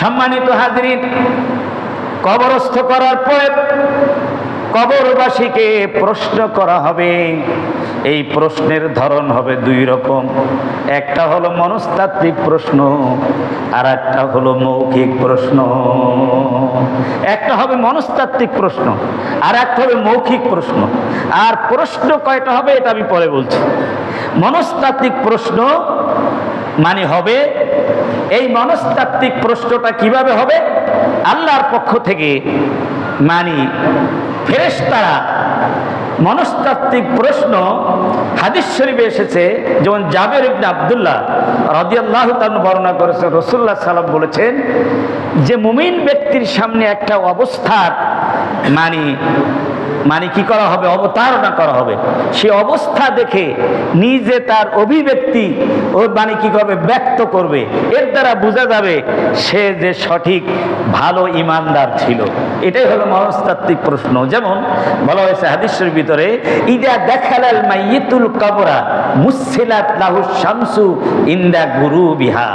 সম্মানিত হাজরিন, কবরস্থ করার পরে কবরবাসীকে প্রশ্ন করা হবে। এই প্রশ্নের ধরন হবে দুই রকম। একটা হলো মনস্তাত্ত্বিক প্রশ্ন, আর একটা হলো মৌখিক প্রশ্ন। একটা হবে মনস্তাত্ত্বিক প্রশ্ন, আর একটা হবে মৌখিক প্রশ্ন। আর প্রশ্ন কয়টা হবে এটা আমি পরে বলছি। মনস্তাত্ত্বিক প্রশ্ন মানে হবে, এই মনস্তাত্ত্বিক প্রশ্নটা কীভাবে হবে? আল্লাহর পক্ষ থেকে মানি ফেরেশতারা মনস্তাত্ত্বিক প্রশ্ন হাদিস শরীফে এসেছে, যেমন জাবের ইবনে আবদুল্লাহ রাদিয়াল্লাহু তাআলা বর্ণনা করেছেন, রাসূলুল্লাহ সাল্লাম বলেছেন যে মুমিন ব্যক্তির সামনে একটা অবস্থার মানি মানে কি করা হবে? অবতারণা করা হবে। সে অবস্থা দেখে নিজে তার অভিব্যক্তি ও মানে কি করবে? ব্যক্ত করবে। এর দ্বারা বোঝা যাবে সে যে সঠিক, ভালো ইমানদার ছিল। এটাই হলো মনস্তাত্ত্বিক প্রশ্ন। যেমন বলা হয়েছে হাদিসের ভিতরে, ইদা দেখালাল মাইয়িতুল কবরা মুসিলাত লাহু শামসু ইন্দা গুরু বিহা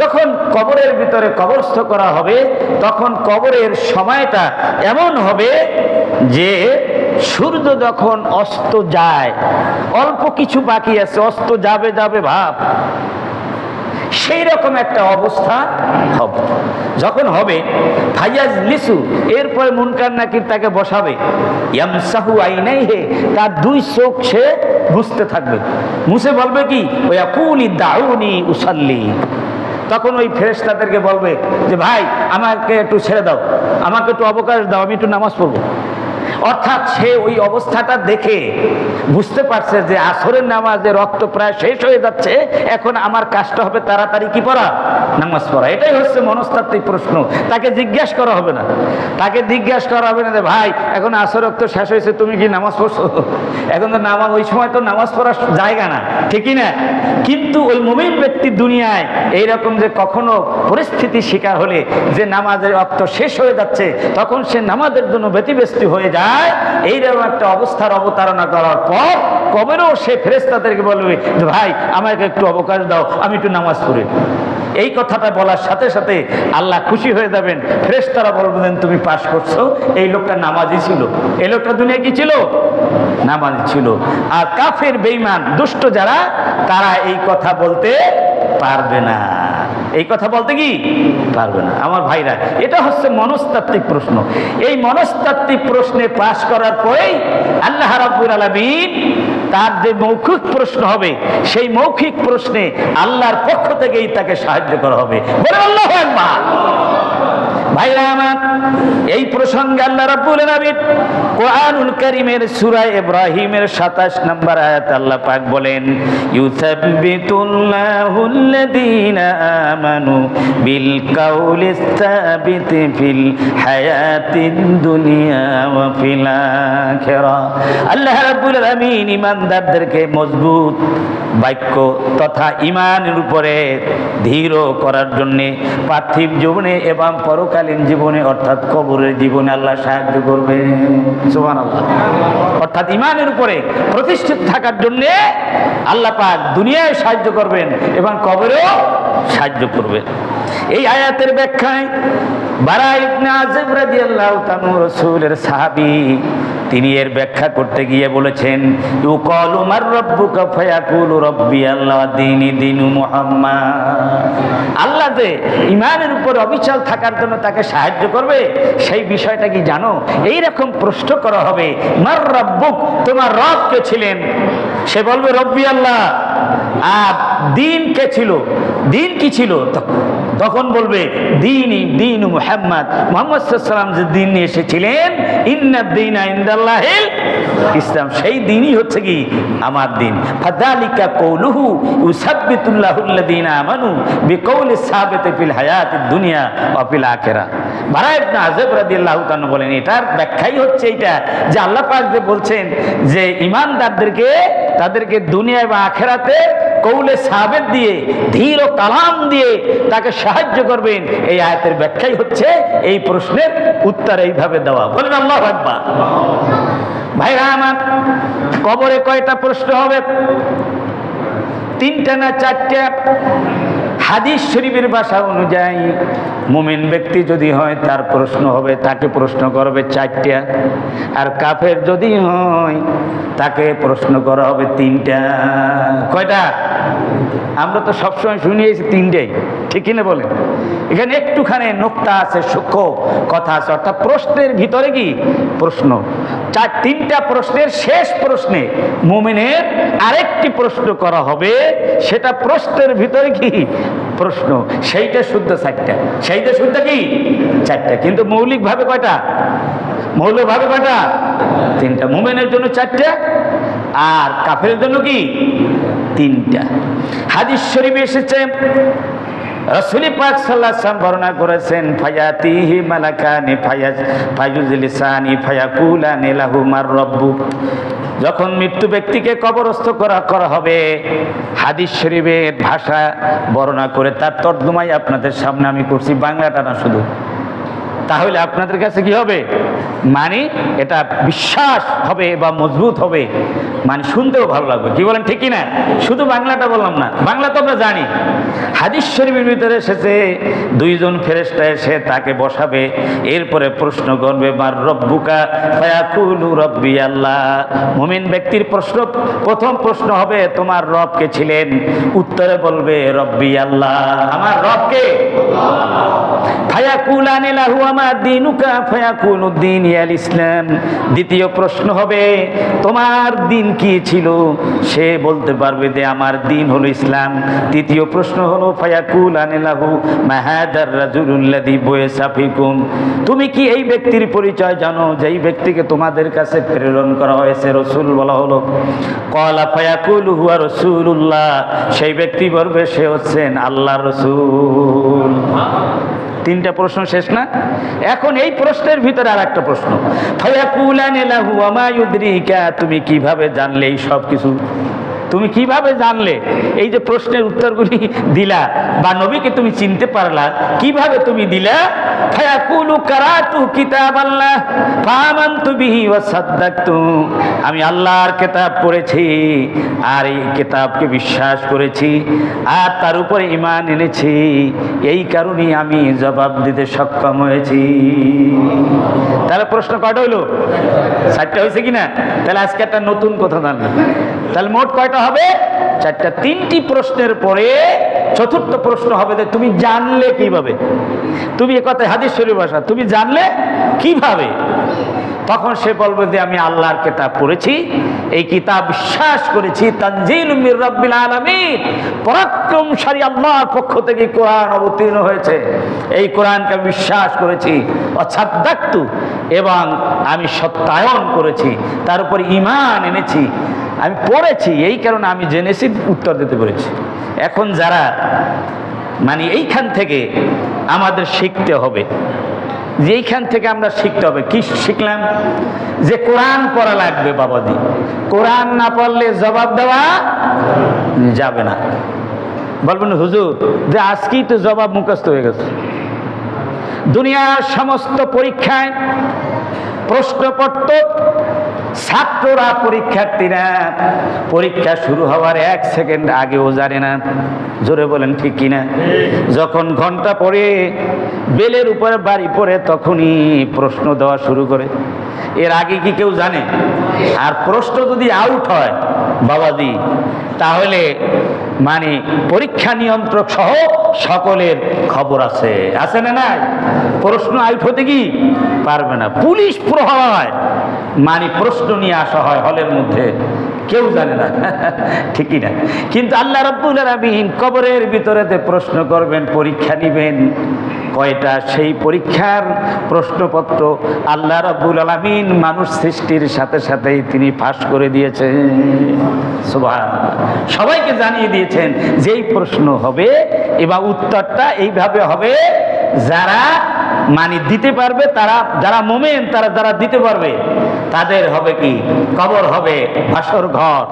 যখন কবরের ভিতরে কবরস্থ করা হবে, তখন কবরের সময়টা এমন হবে যে সূর্য যখন অস্ত যায়, অল্প কিছু বাকি আছে, অস্ত যাবে যাবে, ভাব। সেই রকম একটা অবস্থা হবে। যখন হবে ফাইয়াজ লিসু এরপরে মুনকার নাকির তাকে বসাবে। আইনাই হে তার দুই চোখ সে বুঝতে থাকবে। মুসে বলবে কি? ওই আকুলি দাউনি উসাল্লি। তখন ওই ফেরেশতাদেরকে বলবে যে, ভাই, আমাকে একটু ছেড়ে দাও। আমাকে একটু অবকাশ দাও, আমি একটু নামাজ পড়ব। অর্থাৎ সে ওই অবস্থাটা দেখে বুঝতে পারছে যে আসরের নামাজে রক্ত প্রায় শেষ হয়ে যাচ্ছে, এখন আমার কাজটা হবে তাড়াতাড়ি কি পড়া? নামাজ পড়া। এটাই হচ্ছে মনস্তাত্ত্বিক প্রশ্ন। তাকে জিজ্ঞেস করা হবে না। তাকে জিজ্ঞাসা করা হবে না যে, ভাই, এখন আসর রক্ত শেষ হয়েছে, তুমি কি নামাজ পড়ছো? এখন তো নামাজ, ওই সময় তো নামাজ পড়ার জায়গা না। ঠিকই না? কিন্তু ওই মুমিন ব্যক্তি দুনিয়ায় এইরকম যে কখনো পরিস্থিতি শিকার হলে যে নামাজের রক্ত শেষ হয়ে যাচ্ছে, তখন সে নামাজের জন্য ব্যতিব্যস্তি হয়ে যায়। এইরকম একটা অবস্থার অবতারণা করার পর কবেরও সে ফেরেস্তাদেরকে বলবে যে ভাই, আমাকে একটু অবকাশ দাও, আমি একটু নামাজ পড়ি। এই কথাটা বলার সাথে সাথে আল্লাহ খুশি হয়ে যাবেন। ফেরেস্তারা বলবেন, তুমি পাশ করছ, এই লোকটা নামাজি ছিল। এই লোকটা দুনিয়া কি ছিল? নামাজি ছিল। আর কাফের বেইমান দুষ্ট যারা, তারা এই কথা বলতে পারবে না। এই কথা বলতে কি? পারবে না। আমার ভাইরা, এটা হচ্ছে মনস্তাত্ত্বিক প্রশ্ন। এই মনস্তাত্ত্বিক প্রশ্নে পাশ করার পরেই আল্লাহ রাব্বুল আলামিন তার যে মৌখিক প্রশ্ন হবে, সেই মৌখিক প্রশ্নে আল্লাহর পক্ষ থেকেই তাকে সাহায্য করা হবে। বলে আল্লাহ একবার ভাইরা আমার, এই প্রসঙ্গে আল্লাহ রাব্বুল আলামিন কোরআনুল কারীমের সূরা ইব্রাহিমের 27 নম্বর আয়াত আল্লাহ পাক বলেন ইউসাব্বিতুল্লাহুল্লাযীনা আমানু বিল কাউলিস সাবিতি ফিল হায়াতিদ দুনিয়া ওয়া ফিল আখিরা. আল্লাহ রাব্বুল আলামিন ঈমানদারদেরকে মজবুত বাক্য তথা ঈমানের উপরে ধীর করার জন্য পার্থিব জীবনে এবং পরকালীন জীবনে, অর্থাৎ কবরের জীবনে আল্লাহ সাহায্য করবে। অর্থাৎ ইমানের উপরে প্রতিষ্ঠিত থাকার জন্য আল্লাহ পাক দুনিয়ায় সাহায্য করবেন এবং কবরেও সাহায্য করবেন। এই আয়াতের ব্যাখ্যায় বারা ইবনে আযিব রাদিয়াল্লাহু তাআলা রাসূলের সাহাবী তিনি এর ব্যাখ্যা করতে গিয়ে বলেছেন আল্লাহ যে ইমানের উপর অবিচল থাকার জন্য তাকে সাহায্য করবে, সেই বিষয়টা কি জানো? এই রকম প্রশ্ন করা হবে, মার রাব্বুক, তোমার রব কে ছিলেন? সে বলবে, রব্বি আল্লাহ। আর দিন কে ছিল? দিন কি ছিল? তখন বলবে, দিনই দিন মুহাম্মদ মোহাম্মদ সাল্লাম যে দিন নিয়ে এসেছিলেন ইন্নাদ দিন ইন্দাল্লাহিল ইসলাম। সেই দিনই হচ্ছে কি? আমার দিন। ফাদালিকা কৌলুহু ইউসাব্বিতুল্লাহুল্লাযীনা আমানু বিকৌলি সাবিতে ফিল হায়াতিদ দুনিয়া ওয়া ফিল আখিরা বারা ইবনে আযব রাদিয়াল্লাহু তাআলা বলেন, এটার ব্যাখ্যাই হচ্ছে এইটা যে আল্লাহ পাক যে বলছেন যে ঈমানদারদেরকে তাদেরকে দুনিয়া এবং আখেরাতে কৌলে সাবেদ দিয়ে, ধীর ও কালাম দিয়ে তাকে সাহায্য করবেন। এই আয়াতের ব্যাখ্যাই হচ্ছে এই প্রশ্নের উত্তর এইভাবে দেওয়া। বলেন আল্লাহ ভাববা ভাইরা আমার, কবরে কয়টা প্রশ্ন হবে? তিনটা না চারটা? হাদিস শরীফের ভাষা অনুযায়ী মুমিন ব্যক্তি যদি হয়, তার প্রশ্ন হবে, তাকে প্রশ্ন করবে চারটা। আর কাফের যদি হয়, তাকে প্রশ্ন করা হবে তিনটা। কয়টা? আমরা তো সবসময় শুনিয়েছি তিনটাই। ঠিক না বলেন? এখানে একটুখানি নোক্তা আছে, সূক্ষ্ম কথা আছে। অর্থাৎ প্রশ্নের ভিতরে কি? প্রশ্ন। চার, তিনটা প্রশ্নের শেষ প্রশ্নে মুমিনের আরেকটি প্রশ্ন করা হবে। সেটা প্রশ্নের ভিতরে কি? প্রশ্ন। সেইটা শুদ্ধ চারটা। সেইটা শুদ্ধ কি? চারটা। কিন্তু মৌলিকভাবে কয়টা? মৌলিকভাবে কয়টা? তিনটা। মুমিনের জন্য চারটা। আর কাফের জন্য কি? তিনটা। হাদিস শরীফে এসেছে রসুলি পাক সাল্লাহ বর্ণনা করেছেন, ফায়াতিহি মালাকানি ফায়ুজলিসানি কুলা নেলাহু মার রব্বু। যখন মৃত্যু ব্যক্তিকে কবরস্থ করা করা হবে, হাদিস শরীফের ভাষা বর্ণনা করে তার তর্জমাই আপনাদের সামনে আমি করছি, বাংলাটা না শুধু। তাহলে আপনাদের কাছে কি হবে? মানে এটা বিশ্বাস হবে বা মজবুত হবে। মানে শুনতেও ভালো লাগবে। কি বলেন ঠিকই না শুধু বাংলাটা বললাম না, বাংলা তো আমরা জানি। হাদিস শরীফের ভিতরে এসেছে, দুইজন ফেরেস্তা এসে তাকে বসাবে, এরপরে প্রশ্ন করবে, মার রব্বুকা রব্বি আল্লাহ? মুমিন ব্যক্তির প্রশ্ন, প্রথম প্রশ্ন হবে, তোমার রব কে ছিলেন? উত্তরে বলবে, রব্বি আল্লাহ। আমার রবকে ফায়াকুলানি লাহু দ্বিতীয় প্রশ্ন হবে, তোমার দিন কি ছিল? সে বলতে পারবে যে আমার দিন হলো ইসলাম। তৃতীয় প্রশ্ন হলো ফায়াকুলানি লাহু মাহাদার রাজুলুল্লাযী বুয়সা ফিকুম। তুমি কি এই ব্যক্তির পরিচয় জানো? যেই ব্যক্তিকে তোমাদের কাছে প্রেরণ করা হয়েছে, রসুল বলা হলো। কলা ফায়াকুল হুয়া রসুল্লাহ সেই ব্যক্তি বলবে, সে হচ্ছেন আল্লাহ রসুল। তিনটা প্রশ্ন শেষ না? এখন এই প্রশ্নের ভিতরে আর একটা প্রশ্ন তুমি কীভাবে জানলে এই সব কিছু তুমি কীভাবে জানলে? এই যে প্রশ্নের উত্তরগুলি দিলা বা নবীকে তুমি চিনতে পারলা, কীভাবে তুমি দিলা? আমি আল্লাহর কিতাব পড়েছি আর এই কিতাবকে বিশ্বাস করেছি আর তার উপরে ঈমান এনেছি। এই কারণেই আমি জবাব দিতে সক্ষম হয়েছি। তাহলে প্রশ্ন কয়টা হইল? চারটা হয়েছে কিনা? তাহলে আজকে একটা নতুন কথা জানলাম। তাহলে মোট কয়টা হবে? চারটা তিনটি প্রশ্নের পরে চতুর্থ প্রশ্ন হবে যে তুমি জানলে কীভাবে? তুমি এ কথায় হাদিস শরীফ ভাষা, তুমি জানলে কীভাবে? তখন সে বলবে যে আমি আল্লাহর কিতাব পড়েছি, এই কিতাব বিশ্বাস করেছি পরাক্রমশালী আল্লাহর পক্ষ থেকে কোরআন অবতীর্ণ হয়েছে। এই কোরআনকে আমি বিশ্বাস করেছি অসাদ্দাক্তু এবং আমি সত্যায়ন করেছি, তার উপর ইমান এনেছি। আমি পড়েছি, এই কারণে আমি জেনেছি, উত্তর দিতে পেরেছি। এখন যারা মানে এইখান থেকে আমাদের শিখতে হবে, যে এইখান থেকে আমরা শিখতে হবে, কি শিখলাম? যে কোরআন পড়া লাগবে বাবাজি। কোরআন না পড়লে জবাব দেওয়া যাবে না। বলবেন, হুজুর, যে আজকেই তো জবাব মুখস্থ হয়ে গেছে। দুনিয়ার সমস্ত পরীক্ষায় প্রশ্নপত্র ছাত্ররা পরীক্ষার্থীরা, পরীক্ষা শুরু হওয়ার এক সেকেন্ড আগেও জানে না, জোরে বলেন ঠিক কিনা? যখন ঘণ্টা পরে বেলের উপরে বাড়ি পড়ে তখনই প্রশ্ন দেওয়া শুরু করে। এর আগে কি কেউ জানে? আর প্রশ্ন যদি আউট হয়, বাবাজি, তাহলে মানে পরীক্ষা নিয়ন্ত্রক সহ সকলের খবর আছে। আছে না প্রশ্ন আউট হতে কি? পারবে না। পুলিশ প্রহরায় মানে প্রশ্ন নিয়ে আসা হয় হলের মধ্যে। কেউ জানে না। ঠিকই না। কিন্তু আল্লাহ রব্বুল আলমিন কবরের ভিতরেতে প্রশ্ন করবেন, পরীক্ষা নেবেন, কয়টা? সেই পরীক্ষার প্রশ্নপত্র আল্লাহ রব্বুল আলমিন মানুষ সৃষ্টির সাথে সাথেই তিনি ফাঁস করে দিয়েছেন। সবাইকে জানিয়ে দিয়েছেন, যেই প্রশ্ন হবে, এবার উত্তরটা এইভাবে হবে, যারা মানে দিতে পারবে, তারা, যারা মোমেন, তারা যারা দিতে পারবে, তাদের হবে কি? কবর হবে ভাসর ঘর।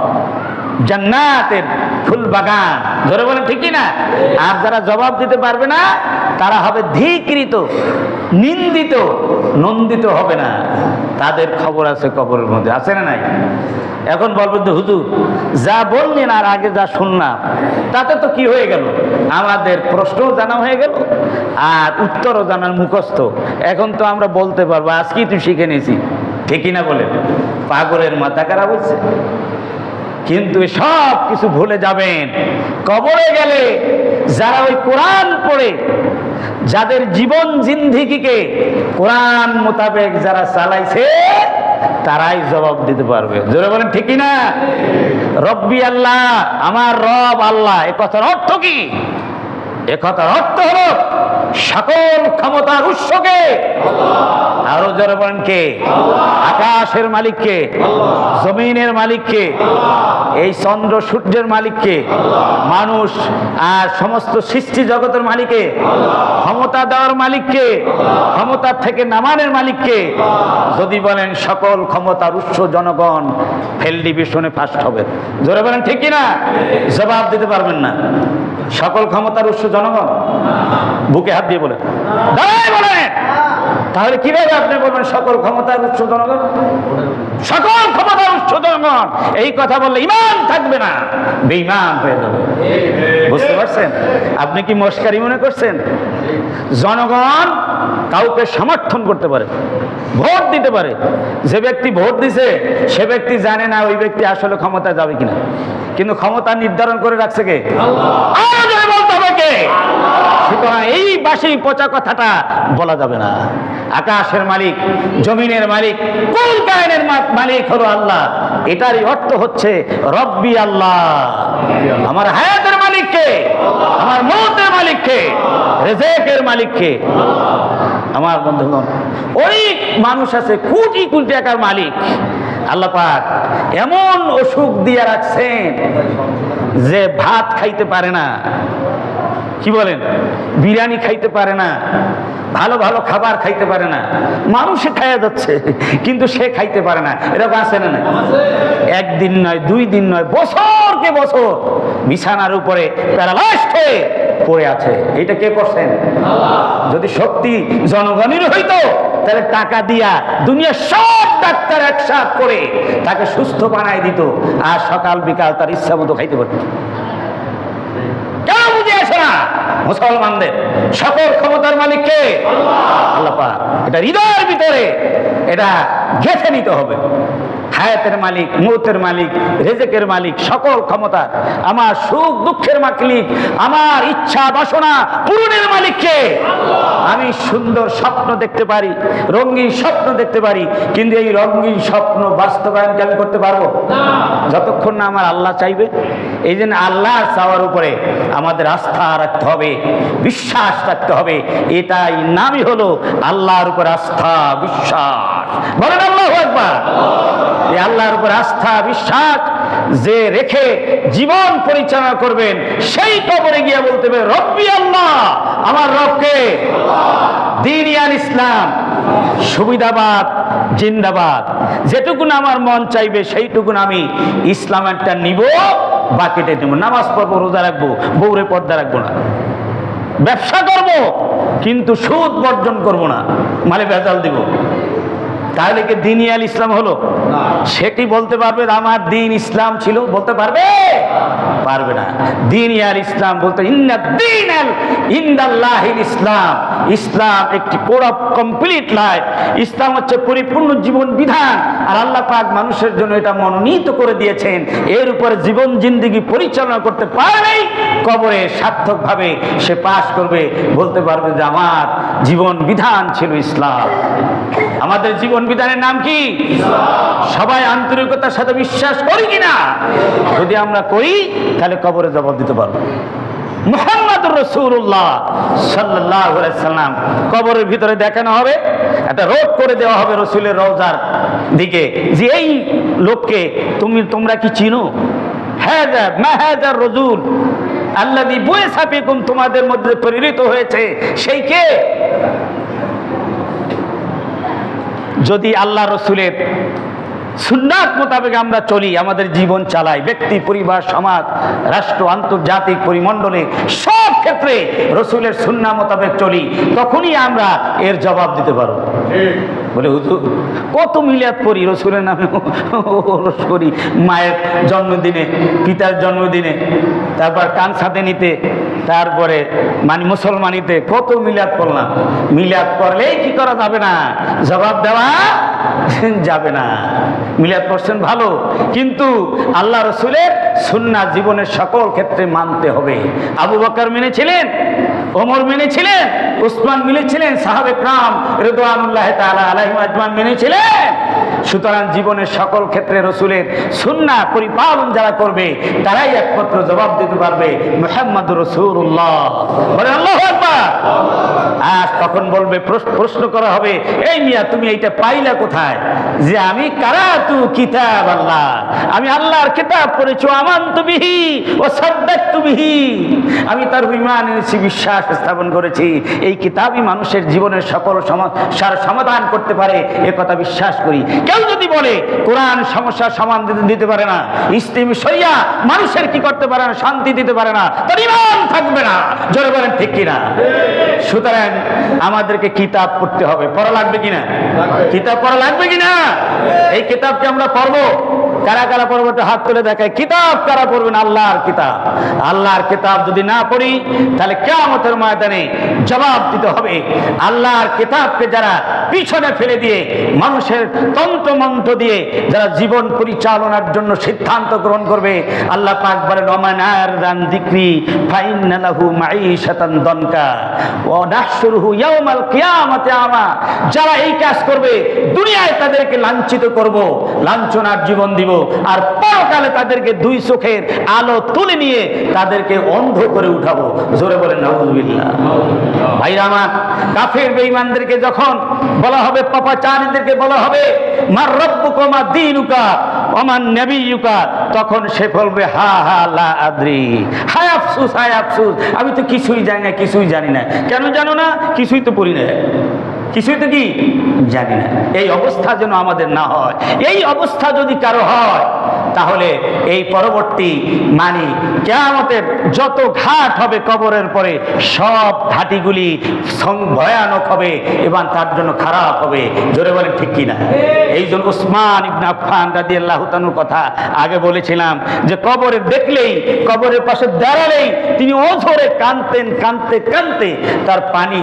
জান্নাতের ফুল বাগান। ধরে বলেন ঠিকই না? আর যারা জবাব দিতে পারবে না, তারা হবে ধিকৃত, নিন্দিত, নন্দিত হবে না। তাদের খবর আছে, কবরের মধ্যে। আছে না নাই? এখন বলবেন তো হুজুর, যা বললেন আর আগে যা শুনলাম, তাতে তো কি হয়ে গেল? আমাদের প্রশ্নও জানা হয়ে গেল, আর উত্তরও জানার মুখস্থ। এখন তো আমরা বলতে পারব, আজকেই তুই শিখে নিয়েছি। ঠিকই না বলে? পাগলের মাথা খারাপ হচ্ছে। কিন্তু সব কিছু ভুলে যাবেন। কবরে গেলে যারা ওই কোরআন পড়ে যাদের জীবন জিন্দিগিকে কোরআন মোতাবেক যারা চালাইছে, তারাই জবাব দিতে পারবে। জোরে বলেন ঠিকই না রব্বি আল্লাহ, আমার রব আল্লাহ, এ কথার অর্থ কি? এ কথার অর্থ হলো সকল ক্ষমতার উৎসকে আরও জোরে কে? আকাশের মালিককে, জমিনের মালিককে, এই চন্দ্র সূর্যের মালিককে, মানুষ আর সমস্ত সৃষ্টি জগতের মালিকে ক্ষমতা দেওয়ার মালিককে ক্ষমতার থেকে নামানের মালিককে, যদি বলেন সকল ক্ষমতার উৎস জনগণ, ফেল ডিভিশনে ফার্স্ট হবে। জোরে বলেন ঠিক না জবাব দিতে পারবেন না। সকল ক্ষমতার উৎস জনগণ, বুকে হাত দিয়ে বলে বলেন। তাহলে কীভাবে আপনি বলবেন সকল ক্ষমতার উৎস জনগণ? সকল ক্ষমতার উৎস জনগণ। এই কথা বললে ইমান থাকবে না। বেঈমান হয়ে যাবে। বুঝতে পারছেন? আপনি কি মস্কারি মনে করছেন? জনগণ কাউকে সমর্থন করতে পারে, ভোট দিতে পারে। যে ব্যক্তি ভোট দিছে, সে ব্যক্তি জানে না ওই ব্যক্তি আসলে ক্ষমতা যাবে কিনা। কিন্তু ক্ষমতা নির্ধারণ করে রাখছে কে? কে সুতরাং এই বাসি পচা কথাটা বলা যাবে না। আকাশের মালিক, জমিনের মালিক কুল কায়নের মালিক হলো আল্লাহ? এটারই অর্থ হচ্ছে রব্বি আল্লাহ। আমার হায়াতের মালিককে, আমার মৌতের মালিককে, রেজেকের মালিককে। আমার বন্ধুগণ, অনেক মানুষ আছে, কোটি কোটি টাকার মালিক। আল্লাহ পাক এমন অসুখ দিয়ে রাখছেন যে ভাত খাইতে পারে না। কি বলেন? বিরিয়ানি খাইতে পারে না, ভালো ভালো খাবার খাইতে পারে না, মানুষে খাইয়া যাচ্ছে, কিন্তু সে খাইতে পারে না। এরকম আছে না না একদিন নয়, দুই দিন নয় বছরকে বছর বিছানার উপরে প্যারালাইজড হয়ে পড়ে আছে। এটা কে করছেন? যদি শক্তি জনগণের হইতো তাহলে টাকা দিয়া দুনিয়ার সব ডাক্তার একসাথ করে তাকে সুস্থ বানায় দিত, আর সকাল বিকাল তার ইচ্ছা মতো খাইতে পারত। মুসলমানদের সকল ক্ষমতার মালিক কে আল্লাহ এটা হৃদয়ের ভিতরে এটা গেঁথে নিতে হবে। হায়াতের মালিক, মৌতের মালিক, রেজেকের মালিক, সকল ক্ষমতা, আমার সুখ দুঃখের মালিক আমার ইচ্ছা বাসনা পূরণের মালিককে আমি সুন্দর স্বপ্ন দেখতে পারি, রঙিন স্বপ্ন দেখতে পারি, কিন্তু এই রঙিন স্বপ্ন বাস্তবায়ন কি আমি করতে পারব? যতক্ষণ না আমার আল্লাহ চাইবে, এই জন্য আল্লাহ চাওয়ার উপরে আমাদের আস্থা রাখতে হবে, বিশ্বাস রাখতে হবে, এটাই নামই হলো আল্লাহর উপর আস্থা, বিশ্বাস। বলেন আল্লাহ একবার আল্লাহর উপর আস্থা, বিশ্বাস, যে রেখে জীবন পরিচালনা করবেন, সেই কবরে গিয়ে বলতে হবে, রব্বি আল্লাহ, আমার রবকে দিন ইয়াল ইসলাম, সুবিধাবাদ, জিন্দাবাদ। যেটুকুন আমার মন চাইবে, সেইটুকুন আমি ইসলামেরটা নিব বাকিটা নেব। নামাজ পড়ব, রোজা রাখব বৌরে পর্দা রাখব না। ব্যবসা করব, কিন্তু সুদ বর্জন করব না। মানে ভেজাল দিব। তাহলে কি দিন ইয়াল ইসলাম হলো? সেটি বলতে পারবে আমার দিন ইসলাম ছিল বলতে পারবে? পারবে না। দিন ইয়াল ইসলাম বলতে দিন ইন্দাল্লাহিল ইসলাম। ইসলাম একটি কোড কমপ্লিট লাইফ ইসলাম হচ্ছে পরিপূর্ণ জীবন বিধান। আর আল্লাহ পাক মানুষের জন্য এটা মনোনীত করে দিয়েছেন। এর উপরে জীবন জিন্দিগি পরিচালনা করতে পারলেই কবরে সার্থকভাবে সে পাশ করবে, বলতে পারবে যে আমার জীবন বিধান ছিল ইসলাম। আমাদের জীবন বিধানের নাম কি? সবাই আন্তরিকতার সাথে বিশ্বাস করি কিনা? যদি আমরা করি, তাহলে কবরে জবাব দিতে পারব। মোহাম্মদ রসুল্লাহ সাল্লাহ সাল্লাম, কবরের ভিতরে দেখানো হবে, একটা রোড করে দেওয়া হবে রসুলের রওজার দিকে, যে এই লোককে তুমি, তোমরা কি চিনো? হ্যাঁ মেহাজার রজুল? আল্লাহ বয়ে সাপিকুম তোমাদের মধ্যে প্রেরিত হয়েছে। সেই কে? যদি আল্লাহ রসুলের সুন্নাত মোতাবেক আমরা চলি, আমাদের জীবন চালাই, ব্যক্তি, পরিবার, সমাজ, রাষ্ট্র, আন্তর্জাতিক পরিমণ্ডলে সব ক্ষেত্রে রসুলের সুন্না মোতাবেক চলি, তখনই আমরা এর জবাব দিতে পারব। বলে, হুজুর, কত মিলাদ করি রসুলের নামে? করি। মায়ের জন্মদিনে, পিতার জন্মদিনে, তারপর কান সাথে নিতে, তারপরে মানে মুসলমানিতে কত মিলাদ করলাম? মিলাদ করলেই কি করা যাবে না? জবাব দেওয়া যাবে না। মিলাদ করছেন ভালো। কিন্তু আল্লাহ রসুলের সুন্না জীবনের সকল ক্ষেত্রে মানতে হবে। আবু বকর মেনেছিলেন, ওমর মেনেছিলেন, উসমান মিলেছিলেন সাহাবে ক্রাম রেদওয়ানুল্লাহ তাআলা আলাইহিম আজমান মেনেছিলেন। সুতরাং জীবনের সকল ক্ষেত্রে রসুলের সুন্না পরিপালন যারা করবে, তারাই একমাত্র জবাব দিতে পারবে মোহাম্মদ রসুল্লাহ আর তখন বলবে প্রশ- প্রশ্ন করা হবে, এই মিয়া, তুমি এইটা পাইলা কোথায় যে আমি কারা তু কিতাব আল্লাহ? আমি আল্লাহর কিতাব পড়েছি আমান তুবিহি ও সাদ্দাক তুবিহি আমি তার ইমান এনেছি, বিশ্বাস স্থাপন করেছি। এই কিতাবই মানুষের জীবনের সকল সমস্যার সমাধান করতে পারে, এ কথা বিশ্বাস করি। কেউ যদি বলে, কোরআন সমস্যার সমাধান দিতে- দিতে পারে না, ইসলাম সইয়া মানুষের কি করতে পারে না, শান্তি দিতে পারে না, তার ইমান থাকবে না। জোরে বলেন, ঠিক কিনা? সুতরাং আমাদেরকে কিতাব পড়তে হবে। পড়া লাগবে কিনা? কিতাব পড়া লাগবে কিনা? এই কিতাবকে আমরা পড়ব। কারা কারা পড়ব হাত তুলে দেখায় কিতাব কারা পড়বেন? আল্লাহর কিতাব। আল্লাহর কিতাব যদি না পড়ি, তাহলে কেমতের ময়দানে জবাব দিতে হবে। আল্লাহর কিতাবকে যারা পিছনে ফেলে দিয়ে, মানুষের তন্ত্র মন্ত্র দিয়ে যারা জীবন পরিচালনার জন্য সিদ্ধান্ত গ্রহণ করবে, আল্লাহ পাক বলেন ওমানার রান দিক্রি ফাইন্না লাহু মাঈশাতান দনকা, ওয়া নাহশুরুহু ইয়াউমাল কিয়ামাতি আমা। যারা এই কাজ করবে, দুনিয়ায় তাদেরকে লাঞ্ছিত করব, লাঞ্ছনার জীবন দিব। আর পরকালে তাদেরকে দুই চোখের আলো তুলে নিয়ে তাদেরকে অন্ধ করে উঠাবো। জোরে বলেন, নাউজুবিল্লাহ। ভাইরা আমার, কাফের বেঈমানদেরকে যখন বলা হবে, পাপাচারীদেরকে বলা হবে, মার রব্বুকা, মা দীনুকা ওমান নবিয়ুকা, তখন সে বলবে, হা হা, লা আদ্রি। হায় আফসুস হায় আফসুস। আমি তো কিছুই জানি না, কিছুই জানি না। কেন জানো না? কিছুই তো পড়ি না কিছুই তো কি? জানি না। এই অবস্থা যেন আমাদের না হয়। এই অবস্থা যদি কারও হয় তাহলে এই পরবর্তী মানে কেয়ামতের যত ঘাট হবে কবরের পরে সব ঘাটিগুলি ভয়ানক হবে এবং তার জন্য খারাপ হবে। জোরে বলেন ঠিক কিনা? এই জন্য উসমান ইবনে আফফান রাদিয়াল্লাহু তাআলার কথা আগে বলেছিলাম যে কবরে দেখলেই, কবরের পাশে দাঁড়ালেই তিনি অঝরে কানতেন কানতে কানতে তার পানি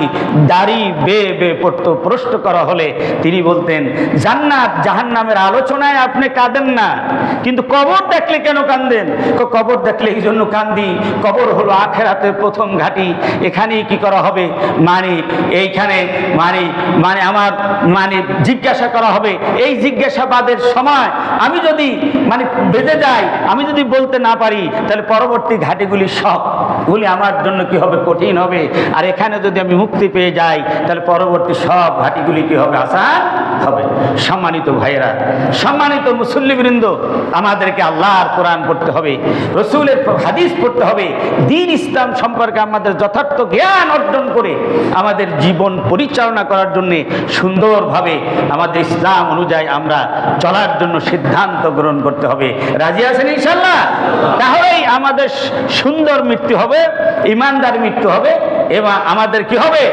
দাড়ি বেয়ে বেয়ে পড়তো। প্রশ্ন করা হলে তিনি বলতেন, জান্নাত জাহান্নামের আলোচনায় আপনি কাঁদেন না, কিন্তু কবর দেখলে কেন কান্দেন? কবর দেখলে এই জন্য কান্দি। কবর হলো আখেরাতের প্রথম ঘাটি। এখানেই কি করা হবে? মানে এইখানে মানে মানে আমার মানে জিজ্ঞাসা করা হবে। এই জিজ্ঞাসাবাদের সময় আমি যদি মানে বেঁধে যাই, আমি যদি বলতে না পারি, তাহলে পরবর্তী ঘাটিগুলি সব, গুলি আমার জন্য কি হবে? কঠিন হবে। আর এখানে যদি আমি মুক্তি পেয়ে যাই, তাহলে পরবর্তী সব ঘাটিগুলি কি হবে? আসান হবে। সম্মানিত ভাইয়েরা, সম্মানিত মুসল্লিবৃন্দ আমাদেরকে আল্লাহর কোরআন পড়তে হবে, রসুলের হাদিস পড়তে হবে, দিন ইসলাম সম্পর্কে আমাদের যথার্থ জ্ঞান অর্জন করে আমাদের জীবন পরিচালনা করার জন্য সুন্দরভাবে আমাদের ইসলাম অনুযায়ী আমরা চলার জন্য সিদ্ধান্ত গ্রহণ করতে হবে। রাজি আছেন ইনশাল্লাহ তাহলেই আমাদের সুন্দর মৃত্যু হবে, ইমানদার মৃত্যু হবে, এবং আমাদের কি হবে?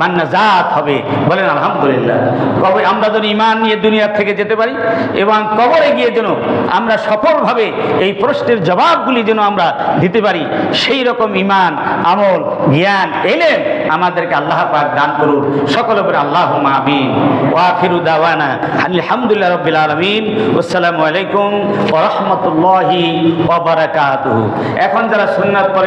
মান্না জাত হবে। বলেন, আলহামদুলিল্লাহ। কবে আমরা যেন ইমান নিয়ে দুনিয়া থেকে যেতে পারি এবং কবরে গিয়ে যেন আমরা সফলভাবে এই প্রশ্নের জবাবগুলি যেন আমরা দিতে পারি, সেই রকম ইমান আমল, জ্ঞান এলেন আমাদেরকে আল্লাহ পাক দান করুন। সকলে বলে আল্লাহ আমিন। ওয়াখিরু দাওয়ানা আলহামদুলিল্লাহ রবিল আলমিন। আসসালামু আলাইকুম ওরহমতুল্লাহি ওবরাকাতুহু এখন যারা সুন্নাত পড়েন